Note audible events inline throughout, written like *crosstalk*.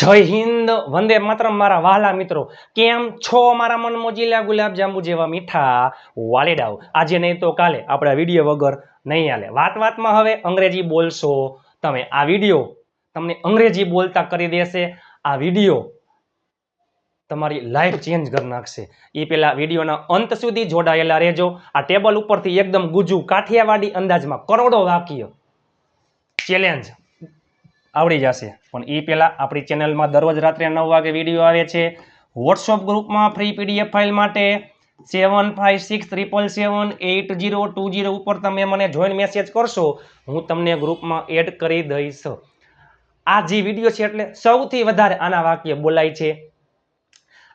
જય હિન્દ, વંદે માત્રમ મારા વહાલા મિત્રો. કેમ છો મારા મન મોજીલા ગુલાબ જાંબુ જેવા મીઠા વાલેડાઓ? આજે નહીં તો કાલે આપણા વીડિયો વગર નહીં હાલે. વાત વાતમાં હવે અંગ્રેજી બોલશો. તમે આ વીડિયો તમને અંગ્રેજી બોલતા કરી દેશે. આ વીડિયો તમારી લાઈફ ચેન્જ કરી નાખશે. એ પેલા વિડીયોના અંત સુધી જોડાયેલા રહેજો. આ ટેબલ ઉપરથી એકદમ ગુજુ કાઠિયાવાડી અંદાજમાં કરોડો વાક્ય. ચેલેન્જ. આવડી જશે. પણ એ પહેલાં આપણી ચેનલમાં દરરોજ રાત્રે નવ વાગે વીડિયો આવે છે. વોટ્સઅપ ગ્રુપમાં ફ્રી પીડીએફ ફાઇલ માટે seven five six triple seven eight zero two zero ઉપર તમે મને જોઈન મેસેજ કરશો, હું તમને ગ્રુપમાં એડ કરી દઈશ. આ જે વીડિયો છે એટલે સૌથી વધારે આના વાક્ય બોલાય છે.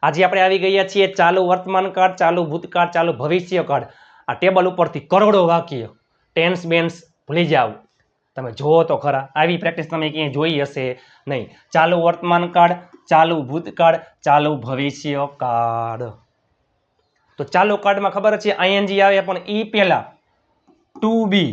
આજે આપણે આવી ગયા છીએ ચાલુ વર્તમાન કાળ, ચાલુ ભૂતકાળ, ચાલુ ભવિષ્ય કાર્ડ આ ટેબલ ઉપરથી કરોડો વાક્ય. ટેન્સ બેન્સ ભૂલી જાઓ. તમે જુઓ તો ખરા, આવી પ્રેક્ટિસ તમે ક્યાંય જોઈ હશે નહીં. ચાલુ વર્તમાન કાળ, ચાલુ ભૂતકાળ, ચાલુ ભવિષ્ય કાળ. તો ચાલુ કાર્ડમાં ખબર છે આઈએનજી આવે પણ ઈ પહેલા ટુ બી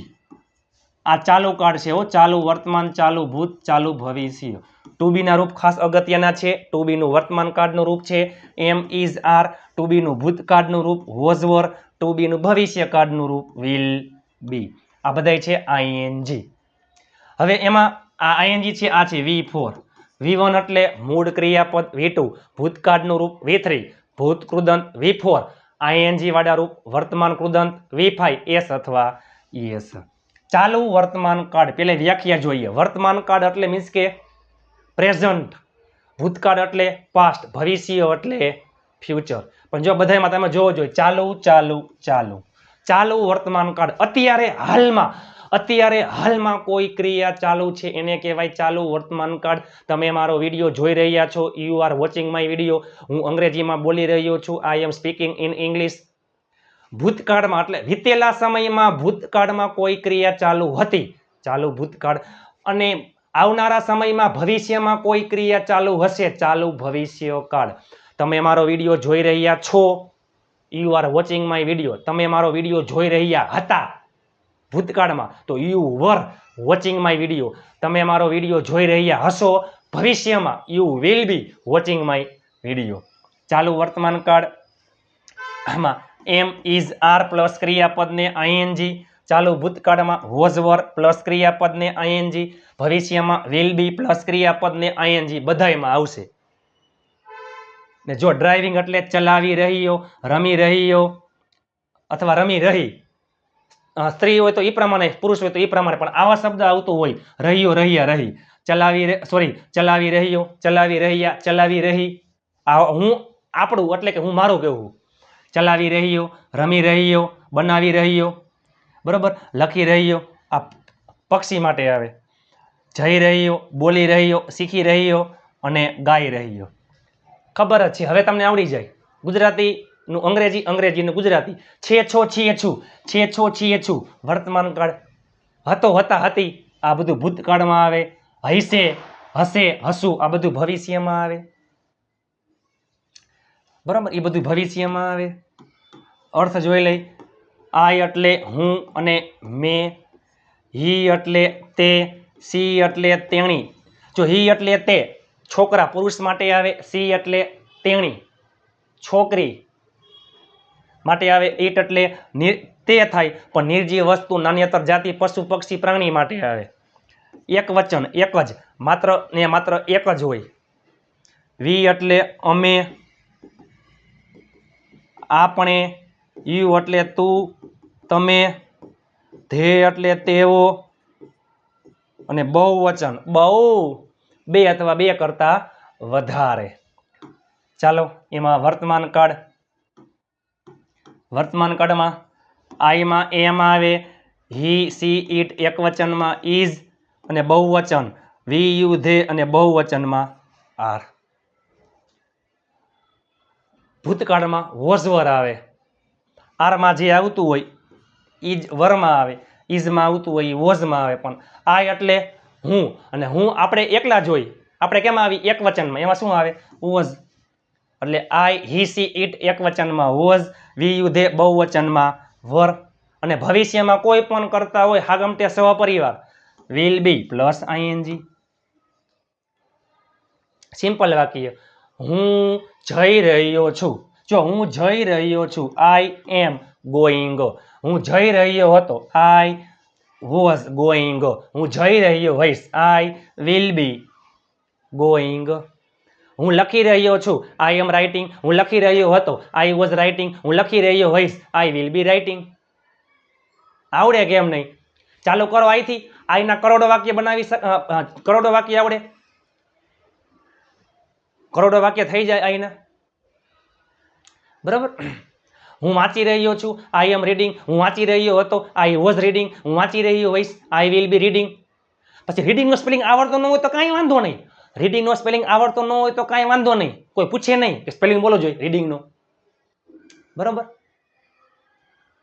આ ચાલુ કાર્ડ છે હો, ચાલુ વર્તમાન, ચાલુ ભૂત, ચાલુ ભવિષ્ય. ટુ બીના રૂપ ખાસ અગત્યના છે ટુ બીનું વર્તમાન કાર્ડનું રૂપ છે એમ ઇઝ આર ટુ બીનું ભૂતકાળનું રૂપ હોઝ વર ટુ બીનું ભવિષ્ય કાર્ડનું રૂપ વિલ બી આ બધાય છે આઈએનજી હવે એમાં આ આઈએનજી છે, આ છે વી ફોર વી વન એટલે મૂળ ક્રિયાપદ વી ટુ ભૂતકાળનું રૂપ વી થ્રી ભૂત કૃદંત વી ફોર આઈએનજીવાળા રૂપ વર્તમાન કૃદંત વી ફાઈવ એસ અથવા એસ ચાલુ વર્તમાન કાળ, પેલે વ્યાખ્યા જોઈએ. વર્તમાન કાળ એટલે મીન્સ કે પ્રેઝન્ટ ભૂતકાળ એટલે પાસ્ટ ભવિષ્ય એટલે ફ્યુચર પણ જો બધામાં તમે જોવો જોઈએ, ચાલુ ચાલુ ચાલુ. ચાલુ વર્તમાન કાળ. અત્યારે હાલમાં અત્યારે હાલમાં કોઈ ક્રિયા ચાલુ છે? એને કહેવાય ચાલુ વર્તમાન કાળ. તમે મારો વીડિયો જોઈ રહ્યા છો. You are watching my video હું અંગ્રેજીમાં બોલી રહ્યો છું. I am speaking in English ભૂતકાળમાં એટલે વીતેલા સમયમાં ભૂતકાળમાં કોઈ ક્રિયા ચાલુ હતી? ચાલુ ભૂતકાળ. અને આવનારા સમયમાં ભવિષ્યમાં કોઈ ક્રિયા ચાલુ હશે? ચાલુ ભવિષ્ય કાળ તમે મારો વીડિયો જોઈ રહ્યા છો. You are watching my video તમે મારો વીડિયો જોઈ રહ્યા હતા. ભૂતકાળમાં. તો you were watching my video તમે મારો વીડિયો જોઈ રહ્યા હશો, ભવિષ્યમાં you will be watching my video ચાલુ વર્તમાન કાળ. આમાં એમ ઇઝ આર પ્લસ ક્રિયાપદને આઈએનજી ચાલુ ભૂતકાળમાં વોઝ વર પ્લસ ક્રિયાપદને આઈએનજી ભવિષ્યમાં વિલ બી પ્લસ ક્રિયાપદને આઈએનજી બધાયમાં આવશે. ને જો ડ્રાઇવિંગ એટલે ચલાવી રહ્યો, રમી રહ્યો, અથવા રમી રહી સ્ત્રી હોય તો એ પ્રમાણે, પુરુષ હોય તો એ પ્રમાણે, પણ આવા શબ્દ આવતો હોય, રહ્યો, રહ્યા, રહી, ચલાવી સોરી ચલાવી રહ્યો, ચલાવી રહ્યા, ચલાવી રહી. આ હું આપણું, એટલે કે હું મારું કહેવું. ચલાવી રહ્યો, રમી રહ્યો, બનાવી રહ્યો. બરાબર? લખી રહ્યો, આ પક્ષી માટે આવે. જઈ રહ્યો, બોલી રહ્યો, શીખી રહ્યો અને ગાઈ રહ્યો. ખબર જ છે. હવે તમને આવડી જાય. ગુજરાતીનું અંગ્રેજી અંગ્રેજી નું ગુજરાતી. છે છો છીએ છું છે છો છીએ છું વર્તમાન કાળ હતો, હતા, હતી. આ બધું ભૂતકાળમાં આવે. હૈસે હસે હસું. આ બધું ભવિષ્યમાં આવે. બરાબર? એ બધું ભવિષ્યમાં આવે. અર્થ જોઈ લઈ. આ એટલે હું અને મેં, હી એટલે તે, સી એટલે તેણી. જો હી એટલે તે, છોકરા પુરુષ માટે આવે, સી એટલે તેણી. છોકરી માટે આવે ઈટ એટલે તે થાય, પણ નિર્જીવ વસ્તુ નાન્યતર જાતિ, પશુ, પક્ષી, પ્રાણી માટે આવે. એક વચન, એક જ. માત્ર ને માત્ર એક જ હોય. વી એટલે અમે, આપણે, યુ એટલે તું, તમે ધ્યેય એટલે તેઓ, અને બહુ વચન બહુ. બે અથવા બે કરતા વધારે. ચાલો, એમાં વર્તમાન કાળ વર્તમાન કાળમાં આઈમાં, એમ આવે, હી, સી ઇટ એક વચનમાં ઇઝ અને બહુવચન. વી, યુ, ધે અને બહુવચનમાં આર. ભૂતકાળમાં વોઝવર આવે. આરમાં જે આવતું હોય, ઈજ વરમાં આવે. ઈઝમાં આવતું હોય, ઈ વોઝમાં આવે પણ. આ એટલે હું. અને હું આપણે એકલા જોઈ આપણે કેમ આવી? એક વચનમાં એમાં શું આવે? વોઝ. એટલે આઈ, હી, સી ઇટ એક વચનમાં, વોઝ, વી, યુ, ધે બહુવચનમાં વર. અને ભવિષ્યમાં કોઈ પણ કરતા હોય હાગમટે સહપરિવાર will be plus ING simple વાક્ય. હું જઈ રહ્યો છું. જો હું જઈ રહ્યો છું આઈ એમ ગોઈંગ હું જઈ રહ્યો હતો આઈ વોઝ ગોઈંગ હું જઈ રહ્યો હોઈશ આઈ વિલ બી ગોઈંગ હું લખી રહ્યો છું. આઈ એમ રાઇટિંગ હું લખી રહ્યો હતો. આઈ વોઝ રાઇટિંગ હું લખી રહ્યો હોઈશ. આઈ વિલ બી રાઇટિંગ આવડે કેમ નહીં? ચાલુ કરો અહીંથી. આઈના કરોડો વાક્ય બનાવી કરોડો વાક્ય આવડે. કરોડો વાક્ય થઈ જાય આઈના બરાબર? હું વાંચી રહ્યો છું. આઈ એમ રીડિંગ હું વાંચી રહ્યો હતો. આઈ વોઝ રીડિંગ હું વાંચી રહ્યો હોઈશ. આઈ વિલ બી રીડિંગ પછી રીડિંગનું સ્પેલિંગ આવડતો ન હોય તો કાંઈ વાંધો નહીં. રીડિંગનો સ્પેલિંગ આવડતો ન હોય તો કાંઈ વાંધો નહીં. કોઈ પૂછે નહીં કે સ્પેલિંગ બોલો જોઈએ રીડિંગનો બરાબર?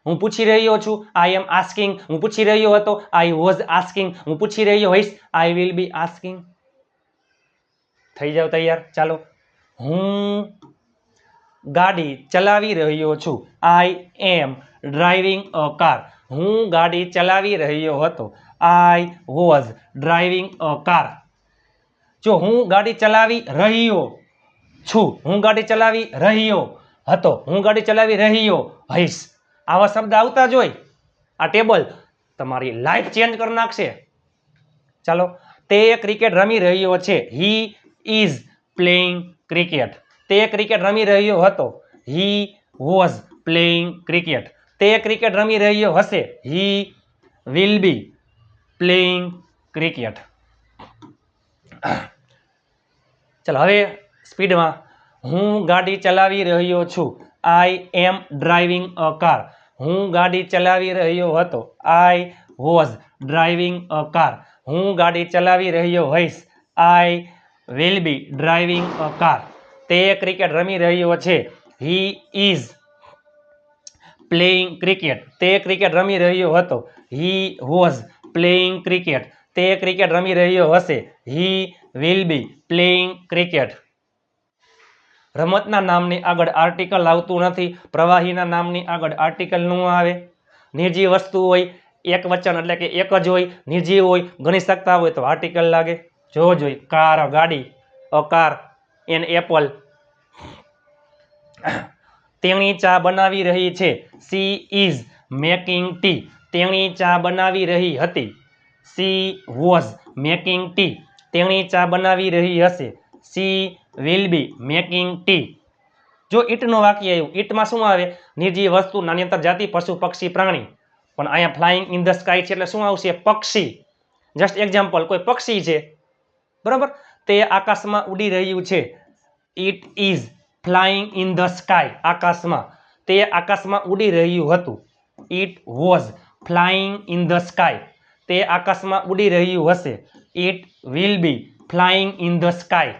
હું પૂછી રહ્યો છું આઈ એમ આસ્કિંગ હું પૂછી રહ્યો હતો આઈ વોઝ આસ્કિંગ હું પૂછી રહ્યો હોઈશ આઈ વિલ બી આસ્કિંગ થઈ જાવ તૈયાર. ચાલો. હું ગાડી ચલાવી રહ્યો છું. I M driving a car હું ગાડી ચલાવી રહ્યો હતો. I was driving a car જો હું ગાડી ચલાવી રહ્યો છું, હું ગાડી ચલાવી રહ્યો હતો, હું ગાડી ચલાવી રહ્યો હઈશ આવા શબ્દ આવતા જ હોય. આ ટેબલ તમારી લાઈફ ચેન્જ કરી નાખશે. ચાલો, તે ક્રિકેટ રમી રહ્યો છે. હી ઇઝ પ્લેઇંગ ક્રિકેટ તે ક્રિકેટ રમી રહ્યો હતો. હી વોઝ પ્લેઇંગ ક્રિકેટ તે ક્રિકેટ રમી રહ્યો હશે. He will be playing cricket *coughs* ચાલો, હવે સ્પીડમાં હું ગાડી ચલાવી રહ્યો છું. I M driving a car હું ગાડી ચલાવી રહ્યો હતો. I was driving a car હું ગાડી ચલાવી રહ્યો હોઈશ. I will be driving a car તે ક્રિકેટ રમી રહ્યો છે. હી ઇઝ પ્લેઇંગ ક્રિકેટ તે ક્રિકેટ રમી રહ્યો હતો. હી વોઝ પ્લેઇંગ ક્રિકેટ તે ક્રિકેટ રમી રહ્યો હશે. He will be playing cricket રમતના નામની આગળ આર્ટિકલ આવતું નથી. પ્રવાહીના નામની આગળ આર્ટિકલ ન આવે. નિર્જીવ વસ્તુ હોય, એક વચન એટલે કે એક જ હોય, નિર્જીવ હોય, ગણી શકતા હોય તો આર્ટિકલ લાગે. જો જોઈ કાર ગાડી અ કાર એન એપલ તેણી ચા બનાવી રહી છે. સી ઇઝ મેકિંગ ટી તેણી ચા બનાવી રહી હતી. સી વોઝ મેકિંગ ટી તેણી ચા બનાવી રહી હશે. She will be making tea જો ઈટનું વાક્ય આવ્યું ઈટમાં શું આવે? નિર્જીવ વસ્તુ, નાની અંતર જાતિ, પશુ, પક્ષી, પ્રાણી. પણ અહીંયા ફ્લાઇંગ ઇન ધ સ્કાય છે એટલે શું આવશે? પક્ષી. જસ્ટ એક્ઝામ્પલ કોઈ પક્ષી છે. બરાબર? તે આકાશમાં ઉડી રહ્યું છે. It is flying in the sky આકાશમાં. તે આકાશમાં ઉડી રહ્યું હતું. It was flying in the sky તે આકાશમાં ઉડી રહ્યું હશે. It will be flying in the sky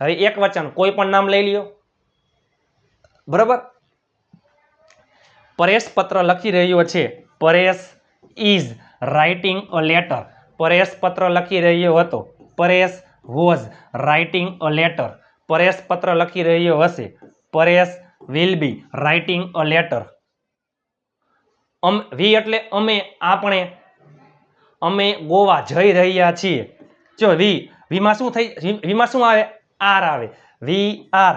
હવે એક વચન, કોઈ પણ નામ લઈ લ્યો. બરાબર? પરેશ પત્ર લખી રહ્યો છે. Paresh is writing a letter Paresh પત્ર લખી રહ્યો હતો. Paresh was writing a letter Paresh પત્ર લખી રહ્યો હશે. Paresh will be writing a letter um, we એટલે અમે, આપણે અમે ગોવા જઈ રહ્યા છીએ. જો, વી, વીમાં શું થઈ વીમાં શું આવે? આર આવે. We are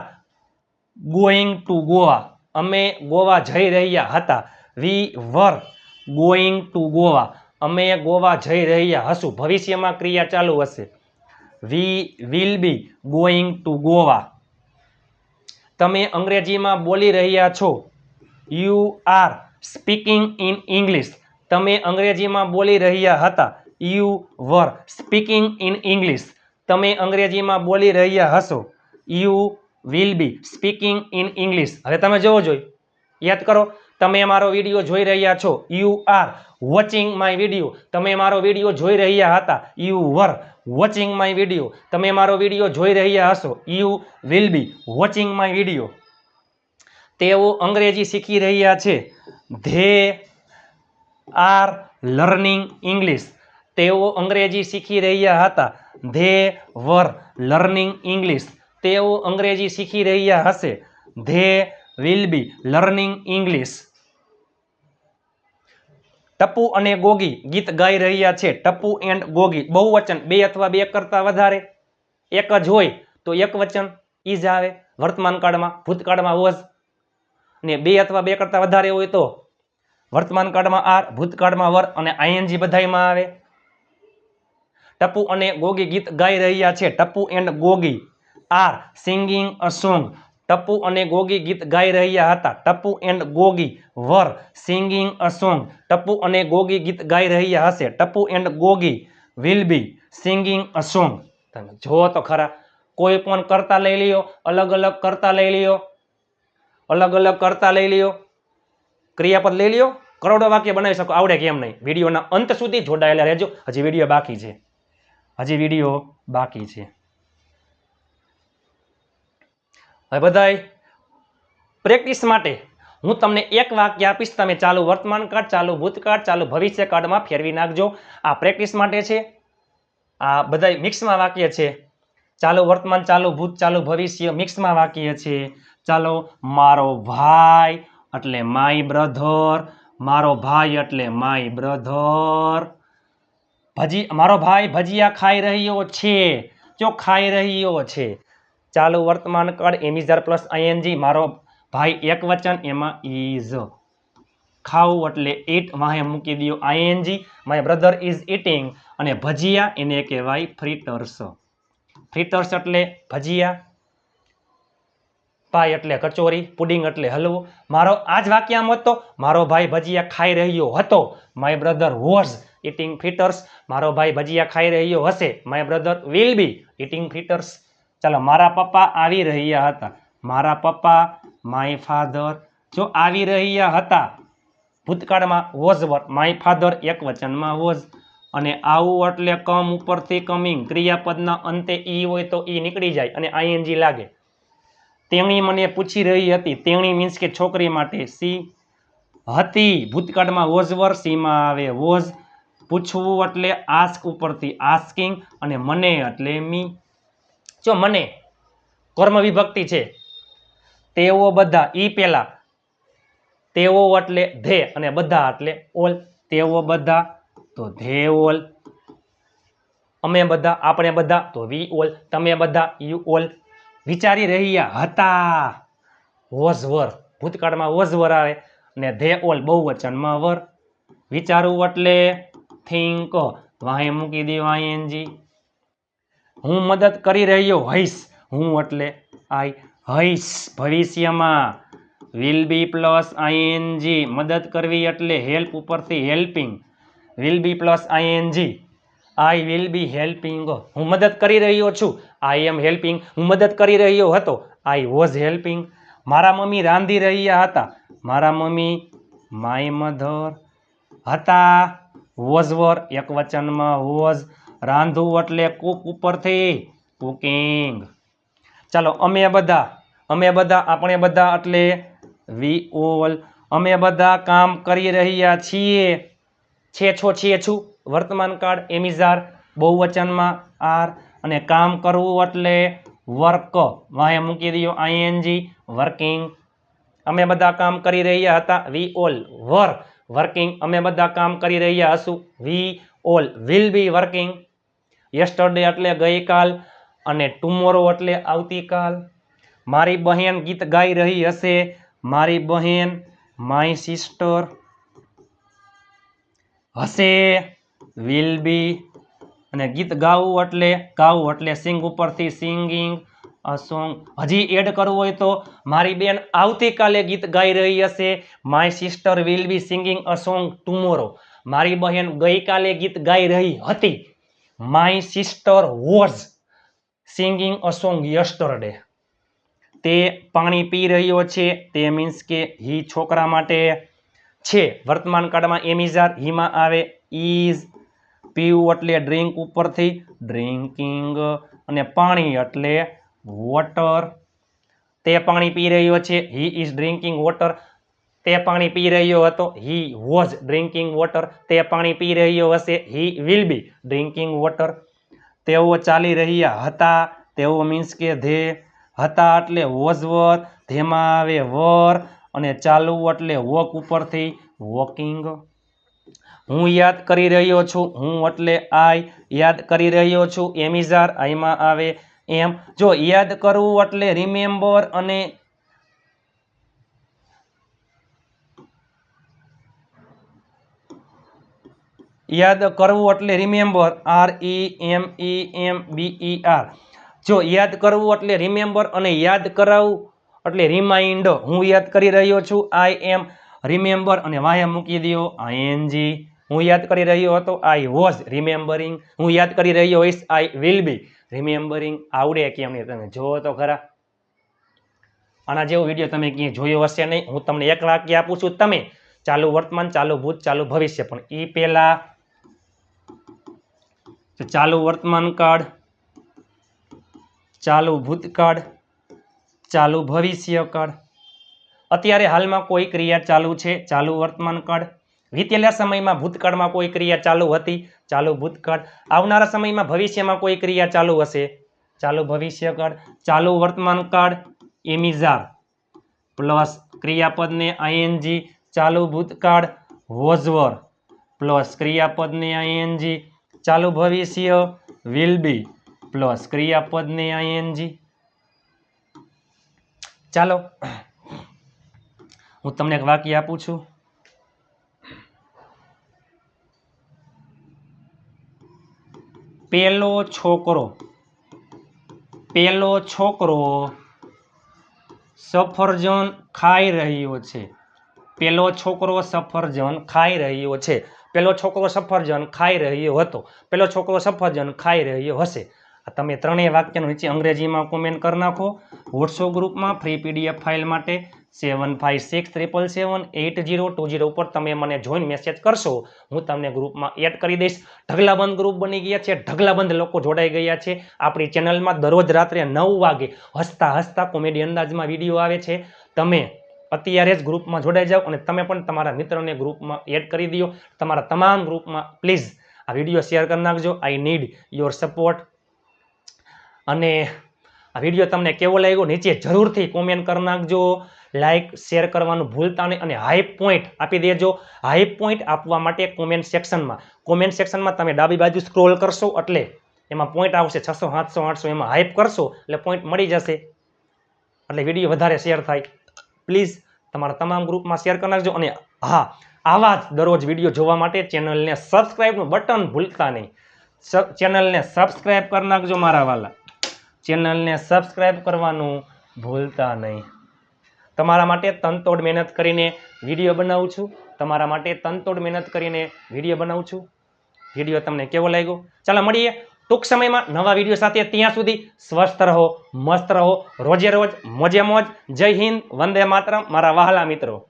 going to Goa. અમે ગોવા જઈ રહ્યા હતા. We were going to Goa. અમે ગોવા જઈ રહ્યા હશું. ભવિષ્યમાં ક્રિયા ચાલુ હશે. We will be going to Goa. તમે અંગ્રેજીમાં બોલી રહ્યા છો. You are speaking in English. તમે અંગ્રેજીમાં બોલી રહ્યા હતા. You were speaking in English તમે અંગ્રેજીમાં બોલી રહ્યા હશો. You will be speaking in English હવે તમે જોવો જોઈ. યાદ કરો, તમે મારો વીડિયો જોઈ રહ્યા છો. You are watching my video તમે મારો વીડિયો જોઈ રહ્યા હતા. You were watching my video તમે મારો વીડિયો જોઈ રહ્યા હશો. You will be watching my video તેઓ અંગ્રેજી શીખી રહ્યા છે. They are learning English. તેઓ અંગ્રેજી શીખી રહ્યા હતા. They were learning English. તેઓ અંગ્રેજી શીખી રહ્યા હશે. They will be learning English. Tapu અને ગોગી ગીત ગાઈ રહ્યા છે. ટપુ એન્ડ ગોગી બહુવચન, બે અથવા બે કરતાં વધારે. એક જ હોય તો એક વચન ઇઝ આવે. વર્તમાન કાળમાં, ભૂતકાળમાં વોઝ ને બે અથવા બે કરતાં વધારે હોય તો વર્તમાન કાળમાં આર, ભૂતકાળમાં વર અને આઈએનજી બધાયમાં આવે. ટપુ અને ગોગી ગીત ગાઈ રહ્યા છે. Tapu and Gogi, are, singing a song. Tapu અને ગોગી ગીત ગાઈ રહ્યા હતા. Tapu and Gogi, were, singing a song. Tapu અને ગોગી ગીત ગાઈ રહ્યા હશે. Tapu and Gogi will be singing a song. તમે જુઓ તો ખરા. કોઈ પણ કરતા લઈ લ્યો, અલગ અલગ કરતા લઈ લ્યો. અલગ અલગ કરતા લઈ લ્યો. ક્રિયાપદ લઈ લ્યો. કરોડો વાક્ય બનાવી શકો, આવડે કેમ નહીં. વિડીયોના અંત સુધી જોડાયેલા રહેજો. હજી વીડિયો બાકી છે. હજી વીડિયો બાકી છે. હવે બધાય, પ્રેક્ટિસ માટે હું તમને એક વાક્ય આપીશ. તમે ચાલુ વર્તમાન કાર્ડ, ચાલુ ભૂતકાળ, ચાલુ ભવિષ્ય કાર્ડમાં ફેરવી નાખજો. આ પ્રેક્ટિસ માટે છે. આ બધા મિક્સમાં વાક્ય છે. ચાલુ વર્તમાન, ચાલુ ભૂત, ચાલુ ભવિષ્ય મિક્સમાં વાક્ય છે. ચાલો, મારો ભાઈ એટલે માય બ્રધર મારો ભાઈ એટલે માય બ્રધર ભજી, મારો ભાઈ ભજીયા ખાઈ રહ્યો છે. જો ખાઈ રહ્યો છે? ચાલુ વર્તમાન કળ એમિઝર પ્લસ આઈએનજી મારો ભાઈ એક વચન, એમાં ઇઝ ખાવું એટલે ઈટ વાહે મૂકી દો ING my brother is eating અને ભજીયા એને કહેવાય ફ્રીટર્સ ફ્રીટર્સ એટલે ભજીયા પાય એટલે કચોરી, પુડિંગ એટલે હલવો. મારો આ જ વાક્યામ હતો, મારો ભાઈ ભજીયા ખાઈ રહ્યો હતો. My brother was eating fritters મારો ભાઈ ભજીયા ખાઈ રહ્યો હશે. My brother will be eating fritters ચાલો, મારા પપ્પા આવી રહ્યા હતા. મારા પપ્પા માય ફાધર જો આવી રહ્યા હતા. ભૂતકાળમાં વોઝ વર માય ફાધર એક વચનમાં વોઝ અને આવું એટલે કમ ઉપરથી કમિંગ. ક્રિયાપદના અંતે ઈ હોય તો ઈ નીકળી જાય અને આઈએનજી લાગે. તેણી મને પૂછી રહી હતી, તેણી મીન્સ કે છોકરી માટે, સી, હતી, ભૂતકાળમાં વોઝ વર સીમાં આવે વોઝ પૂછવું એટલે આસ્ક ઉપરથી આસ્કિંગ અને મને એટલે મી. જો મને કર્મ વિભક્તિ છે, તેઓ બધા ઈ પેલા, તેઓ એટલે ધે અને બધા એટલે ઓલ, તેઓ બધા તો ધે ઓલ, અમે બધા, આપણે બધા તો વી ઓલ, તમે બધા યુ ઓલ વિચારી રહ્યા હતા. વર ભૂતકાળમાં વર આવે ને ધે ઓલ બહુવચનમાં વર વિચારવું એટલે થિંક. વાહે મૂકી દે આઈએનજી હું મદદ કરી રહ્યો હઈશ. હું એટલે આઈ હઈશ ભવિષ્યમાં. વિલ બી પ્લસ આઈએનજી મદદ કરવી એટલે હેલ્પ ઉપરથી helping will be plus I N G I will be helping હું મદદ કરી રહ્યો છું. આઈ એમ હેલ્પિંગ હું મદદ કરી રહ્યો હતો. આઈ વોઝ હેલ્પિંગ મારા મમ્મી રાંધી રહ્યા હતા. મારા મમ્મી માય મધર હતા. વોઝ વર એક વચનમાં વોઝ રાંધવું એટલે કુક ઉપરથી કુકિંગ ચાલો, અમે બધા અમે બધા, આપણે બધા એટલે વી ઓલ અમે બધા કામ કરી રહ્યા છીએ. છે છો છીએ છું. વર્તમાન કાળ એમિઝાર, બહુવચનમાં આર અને કામ કરવું એટલે વર્ક. વાંહે મૂકી દો આઈએનજી, વર્કિંગ. અમે બધા કામ કરી રહ્યા હતા, વી ઓલ, વર. વર્કિંગ અમે બધા કામ કરી રહ્યા હશું, we all. Will be working yesterday એટલે ગઈકાલ અને ટુમોરો એટલે આવતીકાલ. મારી બહેન ગીત ગાઈ રહી હશે. મારી બહેન માય સિસ્ટર હશે. વિલ બી અને ગીત ગાવું એટલે ગાવું એટલે સિંગ ઉપરથી સિંગિંગ સોંગ હજી એડ કરવું હોય તો મારી બેન આવતીકાલે ગીત ગાઈ રહી હશે. My sister will be singing a song tomorrow મારી બહેન ગઈકાલે ગીત ગાઈ રહી હતી. My sister was singing a song yesterday તે પાણી પી રહ્યો છે. તે મીન્સ કે હી છોકરા માટે છે. વર્તમાન કાળમાં એમિઝાર હીમાં આવે. ઇઝ પીવું એટલે ડ્રિંક ઉપરથી ડ્રિંકિંગ અને પાણી એટલે વોટર તે પાણી પી રહ્યો છે. હી ઇઝ ડ્રિંકિંગ વોટર તે પાણી પી રહ્યો હતો. હી વોઝ ડ્રિંકિંગ વોટર તે પાણી પી રહ્યો હશે. He will be drinking water તેઓ ચાલી રહ્યા હતા. તેઓ મીન્સ કે ધે હતા એટલે વોઝ વર ધેમાં આવે વર અને ચાલવું એટલે વોક ઉપરથી વોકિંગ હું યાદ કરી રહ્યો છું. હું એટલે આઈ યાદ કરી રહ્યો છું. એમિઝાર આઈમાં આવે એમ. જો યાદ કરવું એટલે રિમેમ્બર અને યાદ કરવું એટલે remember. R E M E M B E R. જો યાદ કરવું એટલે રિમેમ્બર અને યાદ કરાવવું એટલે રિમાઇન્ડ હું યાદ કરી રહ્યો છું. I M. રિમેમ્બર અને વાયા મૂકી દો આઈએનજી હું યાદ કરી રહ્યો હતો આઈ વોઝ રિમેમ્બરિંગ હું યાદ કરી રહ્યો હોઈશ આઈ વિલ બી રિમેમ્બરિંગ આવડે કેમ નહીં તમે જુઓ તો ખરા. આના જેવો વીડિયો તમે ક્યાંય જોયો હશે નહીં. હું તમને એક વાક્ય આપું છું. તમે ચાલુ વર્તમાન, ચાલુ ભૂત, ચાલુ ભવિષ્ય. પણ એ પહેલા ચાલુ વર્તમાન કાળ, ચાલુ ભૂતકાળ ચાલુ ભવિષ્ય કાળ. અત્યારે હાલમાં કોઈ ક્રિયા ચાલુ છે? ચાલુ વર્તમાન કાળ? વીતેલા સમયમાં ભૂતકાળમાં કોઈ ક્રિયા ચાલુ હતી? ચાલુ ભૂતકાળ. આવનારા સમયમાં ભવિષ્યમાં કોઈ ક્રિયા ચાલુ હશે? ચાલુ ભવિષ્યકાળ. ચાલુ વર્તમાન કાળ એમિઝાર પ્લસ ક્રિયાપદને આઈએનજી. ચાલુ ભૂતકાળ. Was were. પ્લસ ક્રિયાપદને આઈએનજી. ચાલુ ભવિષ્ય વિલ બી. પ્લસ ક્રિયાપદને આઈએનજી. ચાલો. હું તમને એક વાક્ય આપું છું. પેલો છોકરો પેલો છોકરો સફરજન ખાઈ રહ્યો છે. પેલો છોકરો સફરજન ખાઈ રહ્યો છે. પેલો છોકરો સફરજન ખાઈ રહ્યો હતો. પેલો છોકરો સફરજન ખાઈ રહ્યો હશે. તમે ત્રણેય વાક્યનો નીચે અંગ્રેજીમાં કોમેન્ટ કરી નાખો. વોટ્સઅપ ગ્રુપમાં ફ્રી પીડીએફ ફાઇલ માટે seven five six triple seven eight zero two zero ઉપર તમે મને જોઈન મેસેજ કરશો, હું તમને ગ્રુપમાં એડ કરી દઈશ. ઢગલાબંધ ગ્રુપ બની ગયા છે. ઢગલાબંધ લોકો જોડાઈ ગયા છે. આપણી ચેનલમાં દરરોજ રાત્રે નવ વાગે હસતા હસતા કોમેડી અંદાજમાં વીડિયો આવે છે. તમે અત્યારે જ ગ્રુપમાં જોડાઈ જાઓ અને તમે પણ તમારા મિત્રોને ગ્રુપમાં એડ કરી દો તમારા તમામ ગ્રુપમાં પ્લીઝ આ વીડિયો શેર કરી નાખજો. આઈ નીડ યોર સપોર્ટ અને આ વીડિયો તમને કેવો લાગ્યો નીચે જરૂરથી કોમેન્ટ કરી નાખજો. લાઈક શેર કરવાનું ભૂલતા નહીં અને હાઈ પોઈન્ટ આપી દેજો. હાઈ પોઈન્ટ આપવા માટે કોમેન્ટ સેક્શનમાં કોમેન્ટ સેક્શનમાં તમે ડાબી બાજુ સ્ક્રોલ કરશો એટલે એમાં પોઈન્ટ આવશે છસો, સાતસો, આઠસો એમાં હાઈપ કરશો એટલે પોઈન્ટ મળી જશે. એટલે વીડિયો વધારે શેર થાય. પ્લીઝ તમારા તમામ ગ્રુપમાં શેર કરી નાખજો અને હા, આવા જ દરરોજ વીડિયો જોવા માટે ચેનલને સબસ્ક્રાઈબનું બટન ભૂલતા નહીં. ચેનલને સબસ્ક્રાઈબ કરી નાખજો મારા વાલા. ચેનલને સબસ્ક્રાઈબ કરવાનું ભૂલતા નહીં. તમારા માટે તનતોડ મહેનત કરીને વીડિયો બનાવું છું. તમારા માટે તનતોડ મહેનત કરીને વીડિયો બનાવું છું. વીડિયો તમને કેવો લાગ્યો? ચાલો મળીએ. ટૂંક સમયમાં નવા વીડિયો સાથે ત્યાં સુધી સ્વસ્થ રહો, મસ્ત રહો. રોજે રોજ મોજે મોજ જય હિન્દ, વંદે માતરમ. મારા વહાલા મિત્રો.